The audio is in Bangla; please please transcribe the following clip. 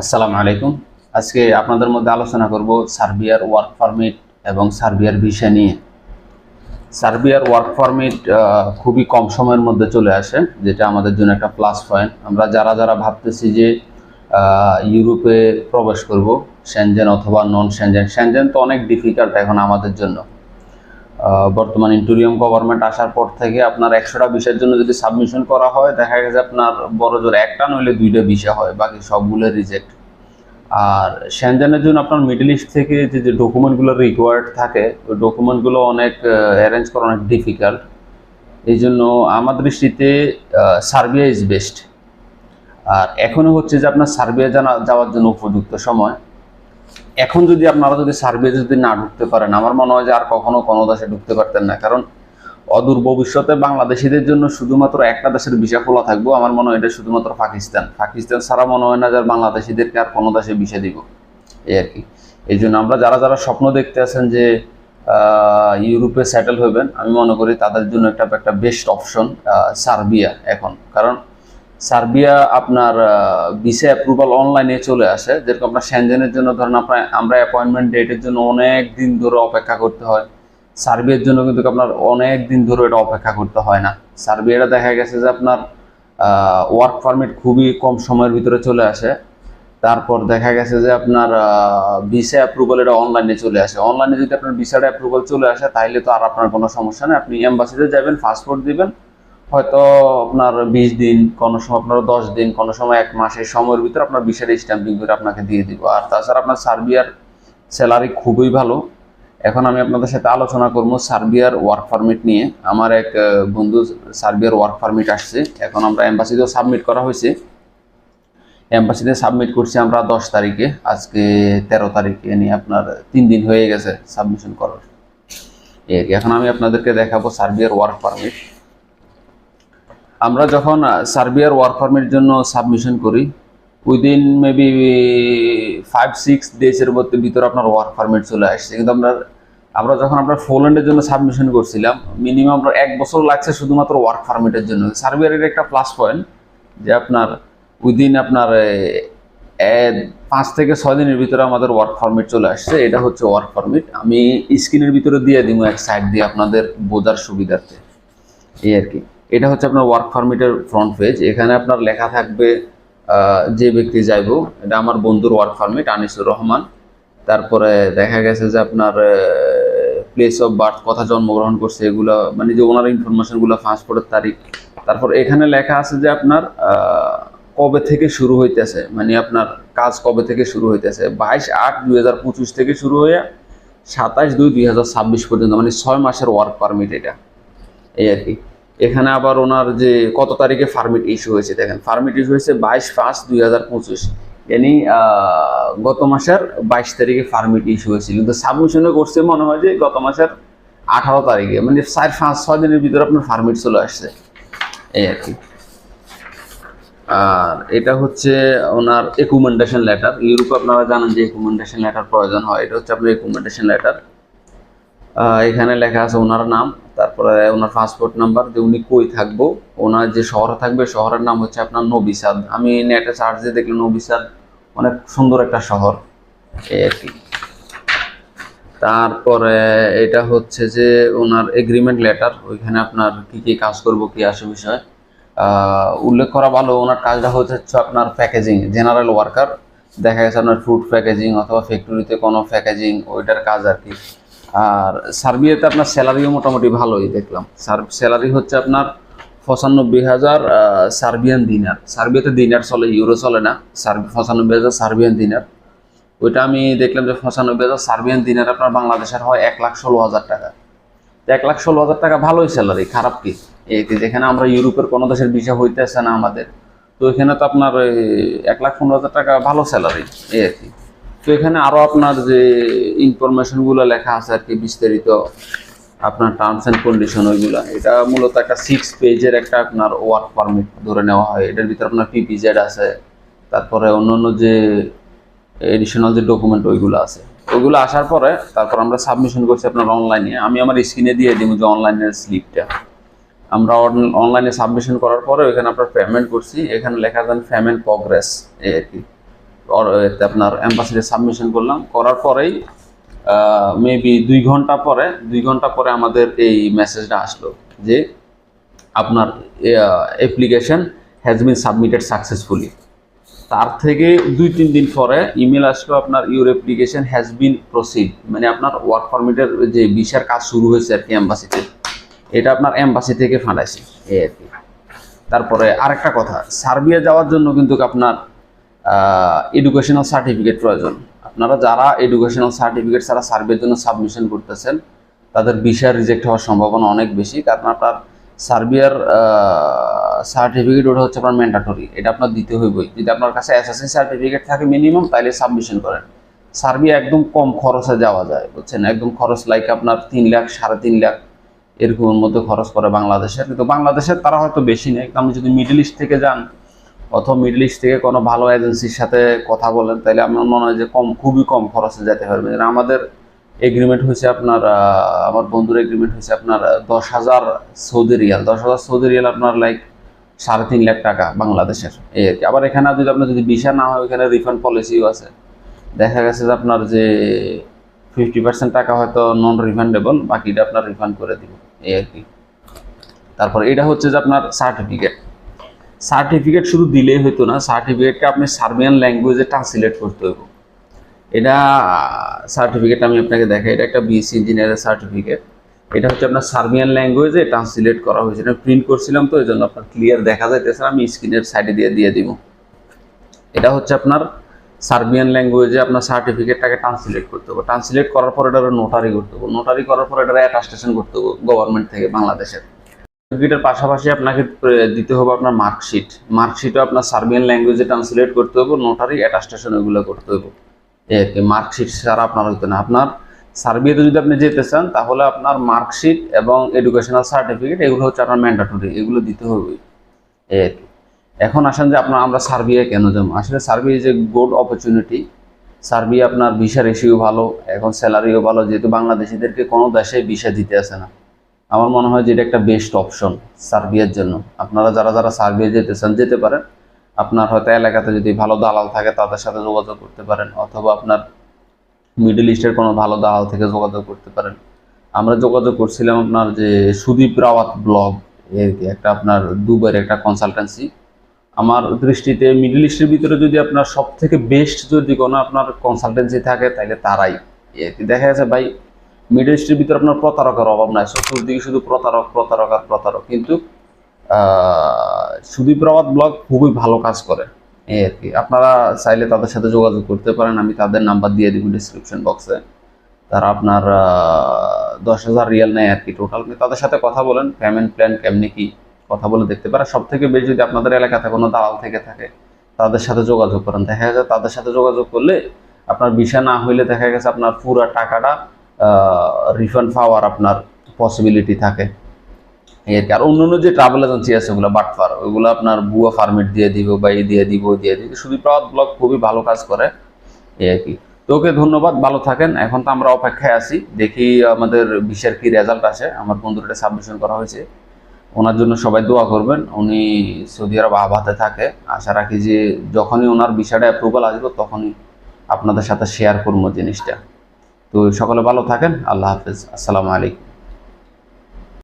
আসসালামু আলাইকুম। আজকে আপনাদের মধ্যে আলোচনা করব সার্বিয়ার ওয়ার্ক পারমিট এবং সার্বিয়ার ভিসা নিয়ে। সার্বিয়ার ওয়ার্ক পারমিট খুবই কম সময়ের মধ্যে চলে আসে, যেটা আমাদের জন্য একটা প্লাস পয়েন্ট আমরা যারা যারা ভাবতেছি যে ইউরোপে প্রবেশ করব সেনজেন অথবা নন সেনজেন সেনজেন তো অনেক ডিফিকাল্ট এখন আমাদের জন্য। বর্তমান ইন্টুরিয়াম গভর্নমেন্ট আসার পর থেকে আপনার একশোটা বিষয়ের জন্য যদি সাবমিশন করা হয়, দেখা গেছে আপনার বড় জোর একটা, নইলে দুইটা বিষয় হয়, বাকি সবগুলো রিজেক্ট আর সেনজেনের জন্য আপনার মিডল ইস্ট থেকে যে যে ডকুমেন্টগুলো রিকোয়ার্ড থাকে, ওই ডকুমেন্টগুলো অনেক অ্যারেঞ্জ করা অনেক ডিফিকাল্ট এই জন্য আমার দৃষ্টিতে সার্বিয়া ইজ বেস্ট আর এখনও হচ্ছে যে, আপনার সার্বিয়া জানা, যাওয়ার জন্য উপযুক্ত সময়। এখন যদি আপনারা যদি সার্বিয়া যদি না ঢুকতে পারেন, আমার মনে হয় যে আর কখনো কোনো দেশে ঢুকতে পারতেন না। কারণ অদূর ভবিষ্যতে বাংলাদেশিদের জন্য শুধুমাত্র একটা দেশের ভিসা খোলা থাকব, আমার মনে হয় এটা শুধুমাত্র পাকিস্তান। পাকিস্তান ছাড়া মনে হয় না যে বাংলাদেশিদেরকে আর কোনো দেশে ভিসা দিব। এই আর কি। এই জন্য আমরা যারা যারা স্বপ্ন দেখতে আছেন যে ইউরোপে সেটেল হবেন, আমি মনে করি তাদের জন্য একটা একটা বেস্ট অপশন সার্বিয়া এখন। কারণ সার্বিয়া আপনার ভিসা অ্যাপ্রুভাল অনলাইনে চলে আসে। যেরকম আপনার সেনজেনের জন্য ধরেন আপনার আমরা অ্যাপয়েন্টমেন্ট ডেটের জন্য অনেক দিন ধরে অপেক্ষা করতে হয়। সার্বিয়ার জন্য কিন্তু আপনার অনেক দিন ধরে এটা অপেক্ষা করতে হয় না। সার্বিয়াটা দেখা গেছে যে আপনার ওয়ার্ক পারমিট খুবই কম সময়ের ভিতরে চলে আসে। তারপর দেখা গেছে যে আপনার ভিসা অ্যাপ্রুভাল এটা অনলাইনে চলে আসে। অনলাইনে যদি আপনার ভিসাটা অ্যাপ্রুভাল চলে আসে তাহলে তো আর আপনার কোনো সমস্যা নেই। আপনি এম্বাসিতে যাবেন পাসপোর্ট দিবেন হয়তো আপনার বিশ দিন, কোনো সময় আপনার দশ দিন, কোনো সময় এক মাসের সময়ের ভিতরে আপনার ভিসাটা স্ট্যাম্পিং করে আপনাকে দিয়ে দিব। আর তাছাড়া আপনার সার্বিয়ার স্যালারি খুবই ভালো। এখন আমি আপনাদের সাথে আলোচনা করব সার্বিয়ার ওয়ার্ক পারমিট নিয়ে। আমার এক বন্ধু সার্বিয়ার ওয়ার্ক পারমিট আসছে। এখন আমরা এম্বাসিতেও সাবমিট করা হয়েছে। এম্বাসিতে সাবমিট করছি আমরা দশ তারিখে। আজকে তেরো তারিখে নিয়ে আপনার তিন দিন হয়ে গেছে সাবমিশন করার। এখন আমি আপনাদেরকে দেখাবো সার্বিয়ার ওয়ার্ক পারমিট আমরা যখন সার্বিয়ার ওয়ার্ক পারমিট জন্য সাবমিশন করি উইদিন মেবি ফাইভ সিক্স ডেজের মধ্যে ভিতরে আপনার ওয়ার্ক পারমিট চলে আসছে। কিন্তু আপনার আমরা যখন আপনার পোল্যান্ডের জন্য সাবমিশন করছিলাম মিনিমাম আপনার এক বছর লাগছে শুধুমাত্র ওয়ার্ক পারমিটের জন্য। সার্বিয়ারের একটা প্লাস পয়েন্ট যে আপনার উইদিন আপনার পাঁচ থেকে ছয় দিনের ভিতরে আমাদের ওয়ার্ক পারমিট চলে আসছে। এটা হচ্ছে ওয়ার্ক পারমিট আমি স্ক্রিনের ভিতরে দিয়ে দিব এক সাইড দিয়ে আপনাদের বোঝার সুবিধার্থে। এই আর কি। এটা হচ্ছে আপনার ওয়ার্ক পারমিটের ফ্রন্ট পেজ এখানে আপনার লেখা থাকবে যে ব্যক্তি যাইব, এটা আমার বন্ধুর ওয়ার্ক পারমিট আনিসুর রহমান। তারপরে দেখা গেছে যে আপনার প্লেস অফ বার্থ কথা জন্মগ্রহণ করছে, এগুলো মানে যে ওনার ইনফরমেশনগুলো পাসপোর্টের তারিখ। তারপর এখানে লেখা আছে যে আপনার কবে থেকে শুরু হইতেছে মানে আপনার কাজ কবে থেকে শুরু হইতেছে? বাইশ আট দুই থেকে শুরু হয়ে সাতাশ দুই দুই পর্যন্ত মানে ছয় মাসের ওয়ার্ক পারমিট এটা। এই আর কি। এখানে আবার ওনার যে কত তারিখে ফার্মিট ইস্যু হয়েছে দেখেন ফার্মিট ইস্যু হয়েছে বাইশ পাঁচ দুই হাজার পঁচিশ। আহ, গত মাসের বাইশ তারিখে ফার্মিট ইস্যু হয়েছিল কিন্তু সাবমিশনে করছে মনে হয় যে গত মাসের আঠারো তারিখে মানে চার পাঁচ ছয় দিনের ভিতরে আপনার ফার্মিট চলে আসছে। এই আর কি। আর এটা হচ্ছে ওনার একুমেন্ডেশন লেটার। ইউরোপে আপনারা জানেন যে একুমেন্ডেশন লেটার প্রয়োজন হয়। এটা হচ্ছে আপনার একুমেন্ডেশন লেটার। এখানে লেখা আছে ওনার নাম তারপরে ওনার পাসপোর্ট নাম্বার যে উনি কই থাকব, ওনার যে শহরে থাকবে, শহরের নাম হচ্ছে আপনার নবিসাদ। আমি নেটে সার্চ দিয়ে দেখলাম নবিসাদ অনেক সুন্দর একটা শহর। এই আর কি। তারপরে এটা হচ্ছে যে ওনার এগ্রিমেন্ট লেটার ওইখানে আপনার কি কি কাজ করব, কি আসে বিষয়। উল্লেখ করা ভালো, ওনার কাজটা হচ্ছে হচ্ছে আপনার প্যাকেজিং জেনারেল ওয়ার্কার দেখা গেছে আপনার ফুড প্যাকেজিং অথবা ফ্যাক্টরিতে কোনো প্যাকেজিং ওইটার কাজ আর কি। আর সার্বিয়াতে আপনার স্যালারিও মোটামুটি ভালোই, দেখলাম। স্যালারি হচ্ছে আপনার পঁচানব্বই হাজার সার্বিয়ান দিনার। সার্বিয়াতে দিনার চলে, ইউরো চলে না। পঁচানব্বই হাজার সার্বিয়ান দিনার। ওইটা আমি দেখলাম যে পঁচানব্বই হাজার সার্বিয়ান দিনার আপনার বাংলাদেশের হয় এক লাখ ষোলো হাজার টাকা। এক লাখ ষোলো হাজার টাকা ভালোই স্যালারি খারাপ কি? কি যেখানে আমরা ইউরোপের কোনো দেশের বিষয় হইতেছে না আমাদের, তো এখানে তো আপনার এই এক লাখ পনেরো হাজার টাকা ভালো স্যালারি এই আর কি। তো এখানে আরও আপনার যে ইনফরমেশনগুলো লেখা আছে আর কি, বিস্তারিত, আপনার টার্মস অ্যান্ড কন্ডিশন ওইগুলো, এটা মূলত একটা সিক্স পেজের একটা আপনার ওয়ার্ক পারমিট ধরে নেওয়া হয়। এটার ভিতরে আপনার পিপিজেড আছে, তারপরে অন্য অন্য যে এডিশনাল যে ডকুমেন্ট ওইগুলো আছে। ওইগুলো আসার পরে তারপর আমরা সাবমিশন করছি আপনার অনলাইনে আমি আমার স্ক্রিনে দিয়ে দিব যে অনলাইনের স্লিপটা আমরা অনলাইনে সাবমিশন করার পরে ওইখানে আপনার পেমেন্ট করছি। এখানে লেখা দেন পেমেন্ট প্রগ্রেস এই আর কি। আপনার অ্যাম্বাসিতে সাবমিশন করলাম। করার পরেই মেবি দুই ঘণ্টা পরে, দুই ঘণ্টা পরে আমাদের এই মেসেজটা আসলো যে, আপনার application has been submitted successfully তার থেকে দুই, তিন দিন পরে ইমেল আসলো আপনার your application has been proceed মানে আপনার ওয়ার্ক পারমিটের যে ভিসার কাজ শুরু হয়েছে আর কি অ্যাম্বাসিতে এটা আপনার অ্যাম্বাসি থেকে ফাঁটাইছে। এই আর কি। তারপরে আরেকটা কথা, সার্বিয়া যাওয়ার জন্য কিন্তু আপনার এডুকেশনাল সার্টিফিকেট প্রয়োজন। আপনারা যারা এডুকেশনাল সার্টিফিকেট ছাড়া সার্ভের জন্য সাবমিশন করতেছেন, তাদের বিষয় রিজেক্ট হওয়ার সম্ভাবনা অনেক বেশি, কারণ আপনার সার্বিয়ার সার্টিফিকেট ওটা হচ্ছে আপনার ম্যান্ডাটরি এটা আপনার দিতে হইবই। যদি আপনার কাছে এসএসসি সার্টিফিকেট থাকে মিনিমাম তাহলে সাবমিশন করেন। সার্বিয়া একদম কম খরচে যাওয়া যায়, বুঝছেন? একদম খরচ লাইক আপনার তিন লাখ, সাড়ে তিন লাখ এরকমের মধ্যে খরচ করে বাংলাদেশের। কিন্তু বাংলাদেশের তারা হয়তো বেশি নেই আপনি যদি মিডল ইস্ট থেকে যান অথবা মিডল ইস্ট থেকে কোনো ভালো এজেন্সির সাথে কথা বলেন, তাহলে আমার মনে হয় যে কম, খুবই কম খরচে যেতে পারবেন আমাদের এগ্রিমেন্ট হয়েছে আপনার আমার বন্ধুর এগ্রিমেন্ট হয়েছে আপনার দশ হাজার সৌদি রিয়াল। দশ হাজার সৌদি রিয়াল আপনার লাইক সাড়ে তিন লাখ টাকা বাংলাদেশের। এই আর কি। আবার এখানে যদি আপনার যদি ভিসা না হয়, ওইখানে রিফান্ড পলিসিও আছে। দেখা গেছে যে আপনার যে ফিফটি পার্সেন্ট টাকা হয়তো নন রিফান্ডেবল বাকিটা আপনার রিফান্ড করে দিব। এই আর কি। তারপর এটা হচ্ছে যে আপনার সার্টিফিকেট সার্টিফিকেট শুধু দিলেই হতো না, সার্টিফিকেটকে আপনি সার্বিয়ান ল্যাঙ্গুয়েজে ট্রান্সলেট করতে হবে এটা সার্টিফিকেট আমি আপনাকে দেখাই, এটা একটা বিএসসি ইঞ্জিনিয়ারের সার্টিফিকেট। এটা হচ্ছে আপনার সার্বিয়ান ল্যাঙ্গুয়েজে ট্রান্সলেট করা হয়েছে। এটা প্রিন্ট করছিলাম তো এই জন্য আপনার ক্লিয়ার দেখা যাইতেছে, আমি স্ক্রিনের সাইডে দিয়ে দিয়ে দিব। এটা হচ্ছে আপনার সার্বিয়ান ল্যাঙ্গুয়েজে আপনার সার্টিফিকেটটাকে ট্রান্সলেট করতে হবে ট্রান্সলেট করার পর এটা নোটারি করতে হবে নোটারি করার পর এটা অ্যাটাস্টেশন করতে হবে গভর্নমেন্ট থেকে, বাংলাদেশের। সার্টিফিকেটের পাশাপাশি আপনাকে দিতে হবে আপনার মার্কশিট মার্কশিটও আপনার সার্বিয়ান ল্যাঙ্গুয়েজে ট্রান্সলেট করতে হবে নোটারি অ্যাটাস্টেশন এগুলো করতে হবে। মার্কশিট ছাড়া আপনার হইতো না। আপনার সার্বিয়াতে যদি আপনি যেতে চান, তাহলে আপনার মার্কশিট এবং এডুকেশনাল সার্টিফিকেট এগুলো হচ্ছে আপনার ম্যান্ডাটরি এগুলো দিতে হবে। এখন আসেন যে আপনার, আমরা সার্বিয়া কেন যাব? আসলে সার্বিয়া যে গুড অপরচুনিটি সার্বিয়া আপনার ভিসা রেশিও ভালো, এখন স্যালারিও ভালো, যেহেতু বাংলাদেশিদেরকে কোনো দেশে ভিসা দিতে আসে না। আমার মনে হয় যে এটা একটা বেস্ট অপশন সার্বিয়ার জন্য। আপনারা যারা যারা সার্বিয়া যেতে চান যেতে পারেন। আপনার হয়তো এলাকাতে যদি ভালো দালাল থাকে, তাদের সাথে যোগাযোগ করতে পারেন। অথবা আপনার মিডল ইস্টের কোনো ভালো দালাল থেকে যোগাযোগ করতে পারেন। আমরা যোগাযোগ করছিলাম আপনার যে সুদীপ রাওয়াত ব্লগ এর একটা আপনার দুবাইয়ের একটা কনসালটেন্সি আমার দৃষ্টিতে মিডল ইস্টের ভিতরে যদি আপনার সব থেকে বেস্ট যদি কোনো আপনার কনসালটেন্সি থাকে, তাহলে তারাই। দেখা যাচ্ছে ভাই মিডল ইস্টের ভিতরে আপনার প্রতারকের অভাব নাই। চতুর্দিকে শুধু প্রতারক প্রতারক আর প্রতারক। কিন্তু সুদীপ রাওয়াত ব্লগ খুবই ভালো কাজ করে। এই আর কি। আপনারা চাইলে তাদের সাথে যোগাযোগ করতে পারেন। আমি তাদের নাম্বার দিয়ে দিব ডিসক্রিপশন বক্সে তারা আপনার দশ হাজার রিয়াল নেয় আর কি টোটাল তাদের সাথে কথা বলেন। পেমেন্ট প্ল্যান কেমনি কি কথা বলে দেখতে পারেন। সব থেকে বেশি যদি আপনাদের এলাকাতে কোনো দালাল থেকে থাকে, তাদের সাথে যোগাযোগ করেন। দেখা গেছে তাদের সাথে যোগাযোগ করলে আপনার ভিসা না হইলে দেখা গেছে আপনার পুরো টাকাটা রিফান্ড পাওয়ার আপনার পসিবিলিটি থাকে। এই আর কি। আর অন্য অন্য যে ট্রাভেল এজেন্সি আছে ওগুলো বাটফার ওইগুলো আপনার বুয়া ফার্মেট দিয়ে দিব বা এই দিয়ে দিব দিয়ে দিব। শুধু প্রাওয়াত ব্লগ খুবই ভালো কাজ করে, এই আর কি। তো ওকে ধন্যবাদ, ভালো থাকেন। এখন তো আমরা অপেক্ষায় আছি। দেখি আমাদের বিশের কি রেজাল্ট আসে। আমার বন্ধুর এটা সাবমিশন করা হয়েছে। ওনার জন্য সবাই দোয়া করবেন। উনি সৌদি আরব আবাতে থাকে। আশা রাখি যে যখনই ওনার বিষয়টা অ্যাপ্রুভাল আসবে, তখনই আপনাদের সাথে শেয়ার করব জিনিসটা। তো সকলে ভালো থাকেন আল্লাহ হাফেজ আসসালামু আলাইকুম।